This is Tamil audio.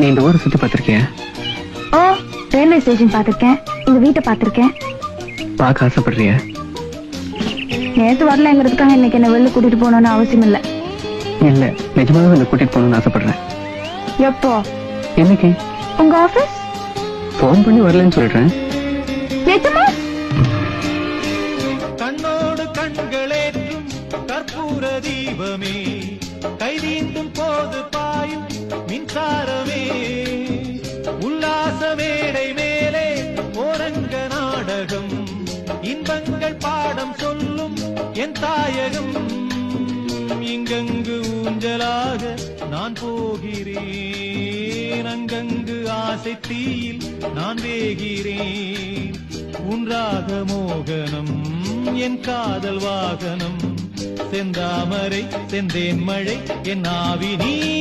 நீ இந்த ஊரை சுத்தி பார்த்திருக்கிய? ஓ ரயில்வே ஸ்டேஷன் பார்த்திருக்கேன். இந்த வீட்டை பார்த்திருக்கேன். பார்க்க ஆசைப்படுறிய? நேத்து வரலங்கிறதுக்காக இன்னைக்கு என்ன வெளில கூட்டிட்டு போகணும்னு அவசியம் இல்ல. இல்ல நிஜமாவே உன்னை கூட்டிட்டு போகணும்னு ஆசைப்படுறேன். எப்போ? என்னைக்கு? உங்க ஆபீஸ் ஃபோன் பண்ணி வரலன்னு சொல்றேன். நிஜமா? கண்ணோடு கண்களேற்றும் கற்பூர தீபமே. கைதீண்டும் போது நாடகம் இன்பங்கள் பாடம் சொல்லும் என் தாயகம். இங்கங்கு ஊஞ்சலாக நான் போகிறேன். அங்கங்கு ஆசை தீயில் நான் வேகிறேன். உன்றாக மோகனம் என் காதல் வாகனம். செந்தாமரை செந்தேன் மழை என் ஆவி நீயே